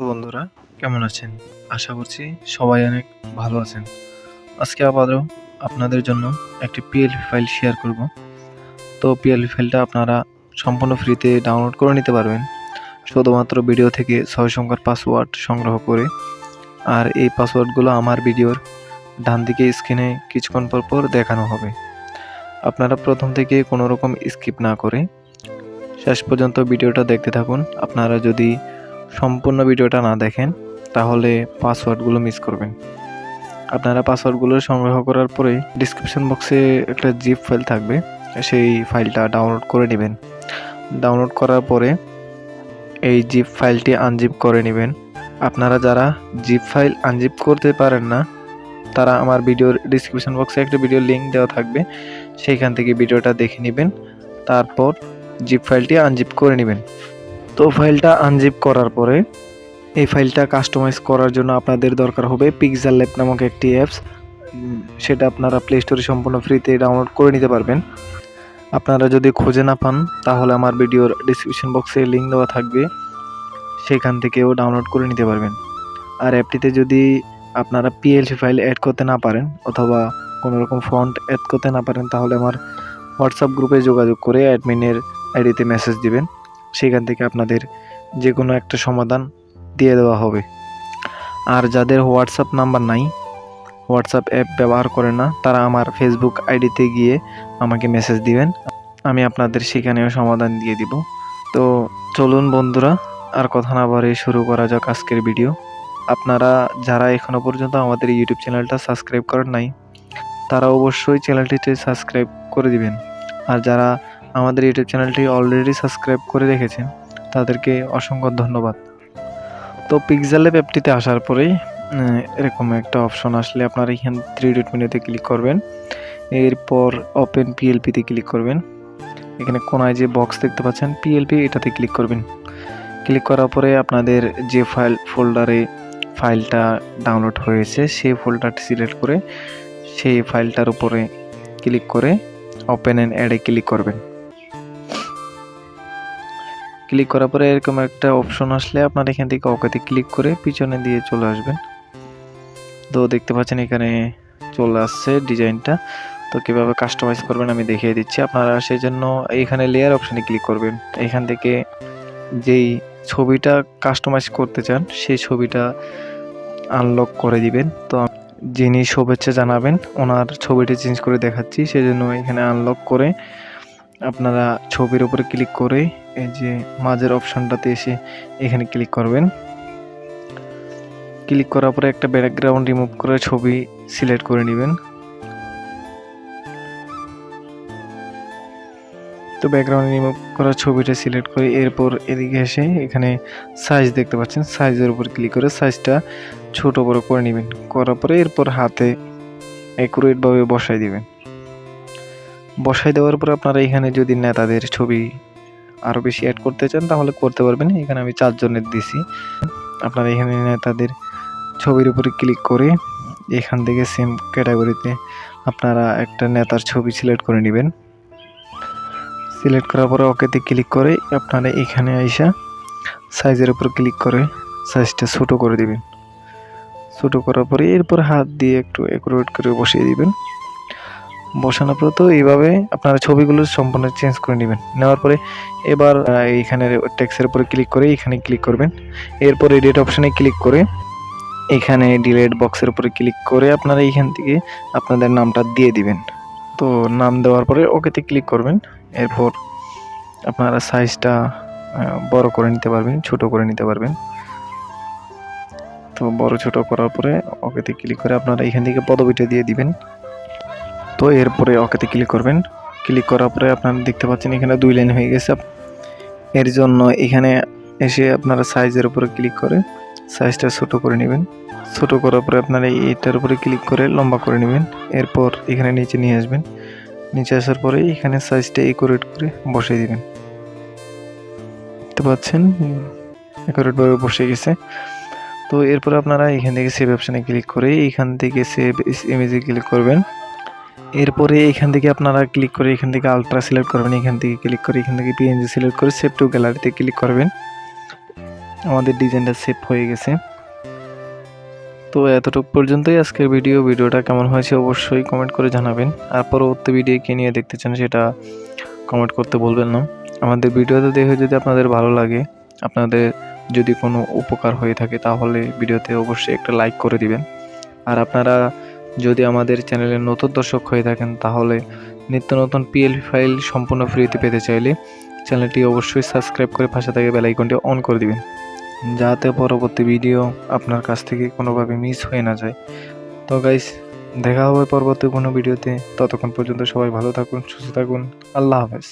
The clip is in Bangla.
বন্ধুরা, কেমন আছেন? আশা করছি সবাই অনেক ভালো আছেন। আজকে আবারও আপনাদের জন্য একটি পিএলপি ফাইল শেয়ার করব। তো পিএলপি ফাইলটা আপনারা সম্পূর্ণ ফ্রিতে ডাউনলোড করে নিতে পারবেন। শুধুমাত্র ভিডিও থেকে ছয় সংখ্যার পাসওয়ার্ড সংগ্রহ করে আর এই পাসওয়ার্ডগুলো আমার ভিডিওর ডান দিকে স্ক্রিনে কিছুক্ষণ পর পর দেখানো হবে। আপনারা প্রথম থেকে কোনো রকম স্কিপ না করে শেষ পর্যন্ত ভিডিওটা দেখতে থাকুন। আপনারা যদি সম্পূর্ণ ভিডিওটা না দেখেন, তাহলে পাসওয়ার্ডগুলো মিস করবেন। আপনারা পাসওয়ার্ডগুলো সংগ্রহ করার পরে ডিসক্রিপশন বক্সে একটা জিপ ফাইল থাকবে, সেই ফাইলটা ডাউনলোড করে নেবেন। ডাউনলোড করার পরে এই জিপ ফাইলটি আনজিপ করে নেবেন। আপনারা যারা জিপ ফাইল আনজিপ করতে পারেন না, তারা আমার ভিডিওর ডিসক্রিপশন বক্সে একটা ভিডিও লিঙ্ক দেওয়া থাকবে, সেইখান থেকে ভিডিওটা দেখে নেবেন। তারপর জিপ ফাইলটি আনজিপ করে নেবেন। তো ফাইলটা আনজিপ করার পরে এই ফাইলটা কাস্টমাইজ করার জন্য আপনাদের দরকার হবে পিক্সেল ল্যাব নামক একটি অ্যাপস সেটা আপনারা প্লে স্টোরে সম্পূর্ণ ফ্রিতে ডাউনলোড করে নিতে পারবেন। আপনারা যদি খুঁজে না পান, তাহলে আমার ভিডিওর ডিসক্রিপশন বক্সে লিঙ্ক দেওয়া থাকবে। সেখান থেকেও ডাউনলোড করে নিতে পারবেন। আর অ্যাপটিতে যদি আপনারা পিএলসি ফাইল অ্যাড করতে না পারেন, অথবা কোনো রকম ফন্ট অ্যাড করতে না পারেন, তাহলে আমার হোয়াটসঅ্যাপ গ্রুপে যোগাযোগ করে অ্যাডমিনের আইডিতে মেসেজ দিবেন। সেখান থেকে আপনাদের যে কোনো একটা সমাধান দিয়ে দেওয়া হবে। আর যাদের হোয়াটসঅ্যাপ নাম্বার নাই, হোয়াটসঅ্যাপ অ্যাপ ব্যবহার করে না, তারা আমার ফেসবুক আইডিতে গিয়ে আমাকে মেসেজ দিবেন। আমি আপনাদের সেখানেও সমাধান দিয়ে দিব। তো চলুন বন্ধুরা, আর কথা না বাড়িয়ে শুরু করা যাক আজকের ভিডিও। আপনারা যারা এখনও পর্যন্ত আমাদের ইউটিউব চ্যানেলটা সাবস্ক্রাইব করেন নাই, তারা অবশ্যই চ্যানেলটিতে সাবস্ক্রাইব করে দিবেন। আর যারা আমাদের ইউটিউব চ্যানেলটি অলরেডি সাবস্ক্রাইব করে রেখেছেন। তাদেরকে অসংখ্য ধন্যবাদ। তো পিক্সেল অ্যাপটিতে আসার পরেই এরকম একটা অপশন আসলে আপনারা এখান থ্রি ডট মেনুতে ক্লিক করবেন। এরপর ওপেন পিএলপিতে ক্লিক করবেন। এখানে কোনায় যে বক্স দেখতে পাচ্ছেন পিএলপি এটাতে ক্লিক করবেন। ক্লিক করার পরে আপনাদের যে ফাইল ফোল্ডারে ফাইলটা ডাউনলোড হয়েছে, সেই ফোল্ডারটি সিলেক্ট করে সেই ফাইলটার উপরে ক্লিক করে ওপেন অ্যান্ড অ্যাডে ক্লিক করবেন। ক্লিক করার পরে এরকম একটা অপশন আসলে আপনার এখান থেকে ওকেতে ক্লিক করে পিছনে দিয়ে চলে আসবেন। তো দেখতে পাচ্ছেন এখানে চলে আসছে ডিজাইনটা। তো কীভাবে কাস্টমাইজ করবেন আমি দেখিয়ে দিচ্ছি। আপনারা সেই জন্য এখানে লেয়ার অপশানে ক্লিক করবেন। এখান থেকে যেই ছবিটা কাস্টমাইজ করতে চান, সেই ছবিটা আনলক করে দিবেন। তো যিনি শুভেচ্ছা জানাবেন, ওনার ছবিটি চেঞ্জ করে দেখাচ্ছি। সেজন্য এখানে আনলক করে আপনারা ছবির উপরে ক্লিক করে এই যে মাঝের অপশনটাতে এসে এখানে ক্লিক করবেন। ক্লিক করার পরে একটা ব্যাকগ্রাউন্ড রিমুভ করে ছবি সিলেক্ট করে নেবেন। তো ব্যাকগ্রাউন্ড রিমুভ করা ছবিটা সিলেক্ট করে এরপর এদিকে এসে এখানে সাইজ দেখতে পাচ্ছেন। সাইজের উপর ক্লিক করে সাইজটা ছোট বড় করে নেবেন। করার পরে এরপর হাতে অ্যাকুরেটভাবে বসাই দিবেন। বসাই দেওয়ার পর আপনারা এখানে যদি নেতাদের ছবি আরও বেশি অ্যাড করতে চান, তাহলে করতে পারবেন। এখানে আমি চারজনের দিছি। আপনারা এখানে নেতাদের ছবির উপরে ক্লিক করে এখান থেকে সেম ক্যাটাগরিতে আপনারা একটা নেতার ছবি সিলেক্ট করে নেবেন। সিলেক্ট করার পরে ওকেতে ক্লিক করে আপনারা এখানে আইসা সাইজের উপর ক্লিক করে সাইজটা ছোটো করে দিবেন। ছোটো করার পরে এরপর হাত দিয়ে একটু একুরেট করে বসিয়ে দিবেন। বসানোর পরে তো এইভাবে আপনারা ছবিগুলো সম্পূর্ণ চেঞ্জ করে নেবেন। নেওয়ার পরে এবার এইখানে টেক্সের উপরে ক্লিক করে এখানে ক্লিক করবেন। এরপর এডিট অপশানে ক্লিক করে এখানে ডিলেট বক্সের উপরে ক্লিক করে আপনারা এইখান থেকে আপনাদের নামটা দিয়ে দিবেন। তো নাম দেওয়ার পরে ওকেতে ক্লিক করবেন। এরপর আপনারা সাইজটা বড় করে নিতে পারবেন, ছোট করে নিতে পারবেন। তো বড় ছোট করার পরে ওকেতে ক্লিক করে আপনারা এখান থেকে পদবিটা দিয়ে দিবেন। তো এরপরে ওকেতে ক্লিক করবেন। ক্লিক করার পরে আপনারা দেখতে পাচ্ছেন এখানে দুই লাইন হয়ে গেছে। এর জন্য এখানে এসে আপনারা সাইজের উপরে ক্লিক করে সাইজটা ছোট করে নেবেন। ছোট করার পরে আপনারা এইটার উপরে ক্লিক করে লম্বা করে নেবেন। এরপর এখানে নিচে নিয়ে আসবেন। নিচে আসার পরে এখানে সাইজটা একুরেট করে বসিয়ে দিবেন। দেখতে পাচ্ছেন? একুরেটভাবে বসে গেছে। তো এরপর আপনারা এখান থেকে সেভ অপশানে ক্লিক করে এখান থেকে সেভ ইমেজে ক্লিক করবেন। এরপরে এখান থেকে আপনারা ক্লিক করে এখান থেকে আলট্রা সিলেক্ট করবেন, এখান থেকে ক্লিক করে এখান থেকে পিএনজি সিলেক্ট করে সেভ টু গ্যালারিতে ক্লিক করবেন। আমাদের ডিজাইনটা সেভ হয়ে গেছে। তো এতটুকু পর্যন্তই আজকের ভিডিও ভিডিওটা কেমন হয়েছে অবশ্যই কমেন্ট করে জানাবেন। আর পরবর্তী ভিডিও কে নিয়ে দেখতে চান সেটা কমেন্ট করতে বলবেন না। আমাদের ভিডিওতে দেখে যদি আপনাদের ভালো লাগে, আপনাদের যদি কোনো উপকার হয়ে থাকে তাহলে ভিডিওতে অবশ্যই একটা লাইক করে দিবেন। আর আপনারা যদি আমাদের চ্যানেলের নতুন দর্শক হয়ে থাকেন, তাহলে নিত্য নতুন পিএলপি ফাইল সম্পূর্ণ ফ্রিতে পেতে চাইলে চ্যানেলটি অবশ্যই সাবস্ক্রাইব করে পাশে থেকে বেল আইকনটি অন করে দিবেন, যাতে পরবর্তী ভিডিও আপনার কাছ থেকে কোনোভাবে মিস হয়ে না যায়। তো গাইস দেখা হবে পরবর্তী কোনো ভিডিওতে। ততক্ষণ পর্যন্ত সবাই ভালো থাকুন, সুস্থ থাকুন। আল্লাহ হাফেজ।